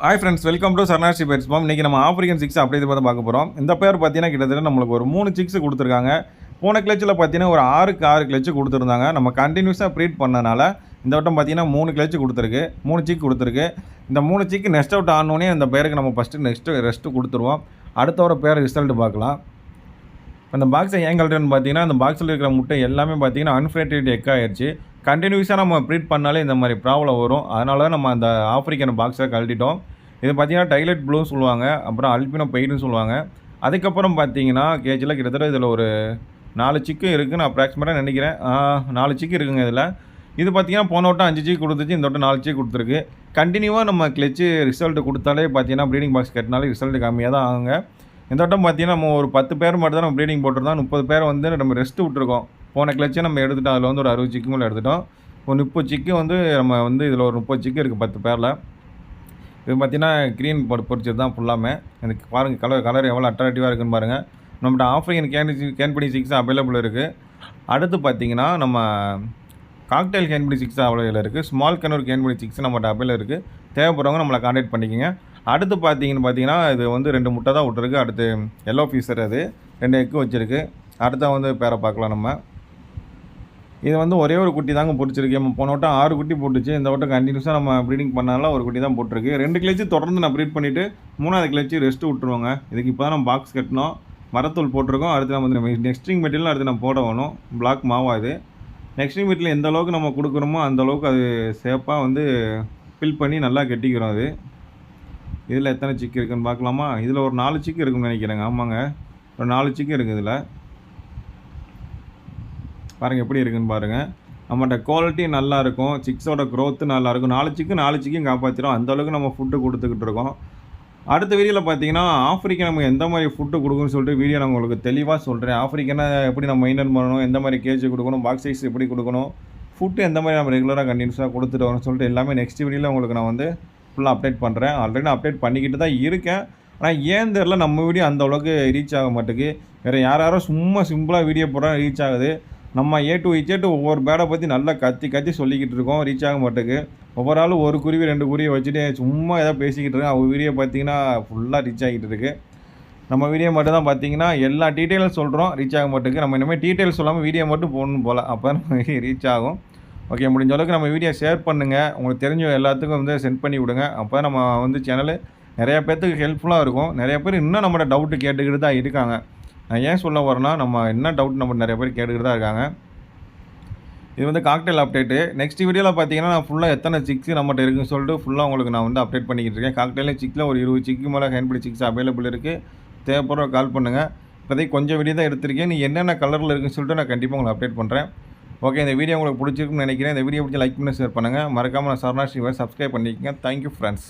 Hi friends welcome to சரணாசி birds farm இன்றைக்கி நம்ம African six அப்படி இதை பார்த்து பார்க்க போகிறோம் இந்த பேர் பார்த்தீங்கன்னா கிட்டத்தட்ட நம்மளுக்கு ஒரு மூணு சிக்ஸ் கொடுத்துருக்காங்க. போன கிளச்சில் பார்த்தீங்கன்னா ஒரு ஆறுக்கு ஆறு கிளச்சு கொடுத்துருந்தாங்க. நம்ம கண்டினியூஸாக ப்ரீட் பண்ணனால இந்த வட்டம் பார்த்தீங்கன்னா மூணு கிளச்சு கொடுத்துருக்கு. மூணு சிக் கொடுத்துருக்கு. இந்த மூணு சிக்கு நெக்ஸ்ட் அவுட் ஆனோடனே இந்த பேருக்கு நம்ம ஃபஸ்ட்டு நெக்ஸ்ட்டு ரெஸ்ட்டு கொடுத்துருவோம். அடுத்த ஒரு பேர் ரிசல்ட் பார்க்கலாம். அந்த பாக்ஸை ஏன் கழட்டுன்னு பார்த்தீங்கன்னா அந்த பாக்ஸில் இருக்கிற முட்டை எல்லாமே பார்த்தீங்கன்னா அன்ஃபேட்டட் எக் ஆயிடுச்சு. கண்டினியூஸாக நம்ம ப்ரீட் பண்ணாலே இந்த மாதிரி ப்ராப்ளம் வரும். அதனால தான் நம்ம அந்த ஆஃப்ரிக்கன் பாக்ஸை கழட்டிட்டோம். இது பார்த்தீங்கன்னா டைலட் ப்ளூன்னு சொல்லுவாங்க. அப்புறம் அல்பினோ பெயின்னு சொல்லுவாங்க. அதுக்கப்புறம் பார்த்தீங்கன்னா கேஜில் கிட்டத்தட்ட இதில் ஒரு நாலு சிக்கு இருக்குதுன்னு அப்ராக்சிமேட்டாக நினைக்கிறேன். நாலு சிக்கு இருக்குங்க இதில். இது பார்த்தீங்கன்னா போன வட்டம் அஞ்சு சிக்கு கொடுத்துச்சு இந்த வட்டம் நாலு சிக்கு கொடுத்துருக்கு. கண்டினியூவாக நம்ம கிளச்சு ரிசல்ட் கொடுத்தாலே பார்த்தீங்கன்னா ப்ரீடிங் பாக்ஸ் கட்டினாலே ரிசல்ட் கம்மியாக தான் ஆகுங்க. இந்த வட்டம் பார்த்தீங்கன்னா நம்ம ஒரு பத்து பேர் மட்டும் தான் நம்ம ப்ரீடிங் போட்டிருந்தோம். முப்பது பேர் வந்து நம்ம ரெஸ்ட் விட்டுருக்கோம். போன கிளச்சை நம்ம எடுத்துட்டோம். அதில் வந்து ஒரு அறுபது சிக்கு மேலே எடுத்துட்டோம். ஒரு முப்பது சிக்கு வந்து நம்ம வந்து இதில் ஒரு முப்பது சிக்கு இருக்குது பத்து பேரில் இது பார்த்தீங்கன்னா க்ரீன் பொறு பொறிச்சது தான் ஃபுல்லாமே எனக்கு பாருங்கள் கலர் கலர் எவ்வளோ அட்ராக்டிவாக இருக்குன்னு பாருங்கள் நம்மகிட்ட ஆஃப்ரிக்கன் கேன் கேன்படி சிக்ஸ் அவைலபிள் இருக்குது அடுத்து பார்த்திங்கன்னா நம்ம காக்டெயில் கேன்படி சிக்ஸ் அவைலபிள் இருக்குது ஸ்மால் கனூர் கேன்படி சிக்ஸ் நம்மகிட்ட அவைலபிள் இருக்குது தேவைப்படுறவங்க நம்மளை காண்டாக்ட் பண்ணிக்கோங்க. அடுத்து பார்த்தீங்கன்னு பார்த்தீங்கன்னா இது வந்து ரெண்டு முட்டை தான் விட்டுருக்கு. அடுத்து எல்லோ ஃபீஸர் அது. ரெண்டு எக்கு வச்சுருக்கு. அடுத்த வந்து பேரை பார்க்கலாம் நம்ம. இது வந்து ஒரே ஒரு குட்டி தாங்க பிடிச்சிருக்கு. நம்ம போன வட்டம் ஆறு குட்டி போட்டுச்சு. இந்த வட்டம் கண்டினியூஸாக நம்ம ப்ரீடிங் பண்ணனால ஒரு குட்டி தான் போட்டிருக்கு. ரெண்டு கிளச்சு தொடர்ந்து நான் ப்ரீட் பண்ணிவிட்டு மூணாவது கிளச்சு ரெஸ்ட்டு விட்டுருவோங்க. இதுக்கு இப்போ தான் நம்ம பாக்ஸ் கட்டினோம். மரத்தூள் போட்டிருக்கோம். அடுத்து நம்ம வந்து நெக்ஸ்டிங் மெட்டீரியல் அடுத்து நம்ம போட வேணும். பிளாக் மாவா இது. நெக்ஸ்டிங் மெட்டீரியல் எந்த அளவுக்கு நம்ம கொடுக்குறோமோ அந்த அளவுக்கு அது சேஃபாக வந்து ஃபில் பண்ணி நல்லா கட்டிக்கிறோம் அது. இதில் எத்தனை சிக்கு இருக்குன்னு பார்க்கலாமா? இதில் ஒரு நாலு சிக்கு இருக்குன்னு நினைக்கிறேங்க. ஆமாங்க. ஒரு நாலு சிக்கு இருக்குது இதில். பாருங்கள் எப்படி இருக்குன்னு பாருங்கள் நம்மகிட்ட குவாலிட்டி நல்லாயிருக்கும் சிக்ஸோட க்ரோத்து நல்லாயிருக்கும் நாலு சிக்கு நாலு சிக்கும் காப்பாற்றிடும் அந்த அளவுக்கு நம்ம ஃபுட்டு கொடுத்துக்கிட்டு இருக்கோம். அடுத்த வீடியோவில் பார்த்தீங்கன்னா ஆஃப்ரிக்கா நம்ம எந்த மாதிரி ஃபுட்டு கொடுக்குன்னு சொல்லிட்டு வீடியோ நான் உங்களுக்கு தெளிவாக சொல்கிறேன் ஆஃப்ரிக்கனை எப்படி நம்ம மெயின்டைன் பண்ணணும்? எந்த மாதிரி கேஜ் கொடுக்கணும்? பாக்ஸ் சைஸ் எப்படி கொடுக்கணும்? ஃபுட்டு எந்த மாதிரி நம்ம ரெகுலராக கண்டினியூஸாக கொடுத்துட்டு வரணும்னு சொல்லிட்டு எல்லாமே நெக்ஸ்ட் வீடியோவில் உங்களுக்கு நான் வந்து ஃபுல்லாக அப்டேட் பண்ணுறேன் ஆல்ரெடி நான் அப்டேட் பண்ணிக்கிட்டு தான் இருக்கேன். ஆனால் ஏன் தெரில நம்ம வீடியோ அந்த அளவுக்கு ரீச் ஆக மாட்டேங்குது. வேறு யார் யாரோ சும்மா சிம்பிளாக வீடியோ போடுறா ரீச் ஆகுது. நம்ம ஏ டு இச்சேட்டு ஒவ்வொரு பேடை பற்றி நல்லா கத்தி கத்தி சொல்லிக்கிட்டு இருக்கோம் ரீச் ஆக மாட்டேங்குது. ஒவ்வொரு ஆளும் ஒரு குருவி ரெண்டு குருவியை வச்சுட்டு சும்மா ஏதோ பேசிக்கிட்டு இருக்கேன் அவங்க வீடியோ பார்த்தீங்கன்னா ஃபுல்லாக ரீச் ஆகிட்டு இருக்கு. நம்ம வீடியோ மட்டும் தான் பார்த்தீங்கன்னா எல்லா டீட்டெயிலும் சொல்கிறோம் ரீச் ஆக மாட்டேங்குது. நம்ம இனிமேல் டீட்டெயில் சொல்லாமல் வீடியோ மட்டும் போடணும் போல். அப்போ தான் நம்ம ரீச் ஆகும். ஓகே முடிஞ்ச அளவுக்கு நம்ம வீடியோ ஷேர் பண்ணுங்கள் உங்களுக்கு தெரிஞ்ச எல்லாத்துக்கும் வந்து சென்ட் பண்ணி விடுங்க. அப்போ நம்ம வந்து சேனல் நிறைய பேர்த்துக்கு ஹெல்ப்ஃபுல்லாக இருக்கும். நிறைய பேர் இன்னும் நம்மளோட டவுட்டு கேட்டுக்கிட்டு தான் இருக்காங்க. நான் ஏன் சொல்ல வரேன்னா நம்ம என்ன டவுட் நம்ம நிறைய பேர் கேட்டுக்கிட்டு தான் இருக்காங்க. இது வந்து காக்டெயில் அப்டேட்டு நெக்ஸ்ட் வீடியோவில் பார்த்தீங்கன்னா நான் ஃபுல்லாக எத்தனை சிக்ஸ் நம்மகிட்ட இருக்குன்னு சொல்லிட்டு ஃபுல்லாக உங்களுக்கு நான் வந்து அப்டேட் பண்ணிக்கிட்டு இருக்கேன். காக்டெயிலும் சிக்கில் ஒரு இருபது சிக்கு மேலே ஹேண்ட்பிடி சிக்ஸ் அவைலபிள் இருக்குது தேவைப்படுற கால் பண்ணுங்கள் இப்போதைக்கு கொஞ்சம் வீடியோ தான் எடுத்திருக்கேன். நீ என்னென்ன கலரில் இருக்குன்னு சொல்லிட்டு நான் கண்டிப்பாக உங்களுக்கு அப்டேட் பண்ணுறேன் ஓகே இந்த வீடியோ உங்களுக்கு பிடிச்சிருக்குன்னு நினைக்கிறேன். இந்த வீடியோ பிடிச்சி லைக் பண்ணி ஷேர் பண்ணுங்கள் மறக்காமல் நான் சரணா ஸ்ரீவை சப்ஸ்கிரைப் பண்ணிக்கோங்க. Thank you friends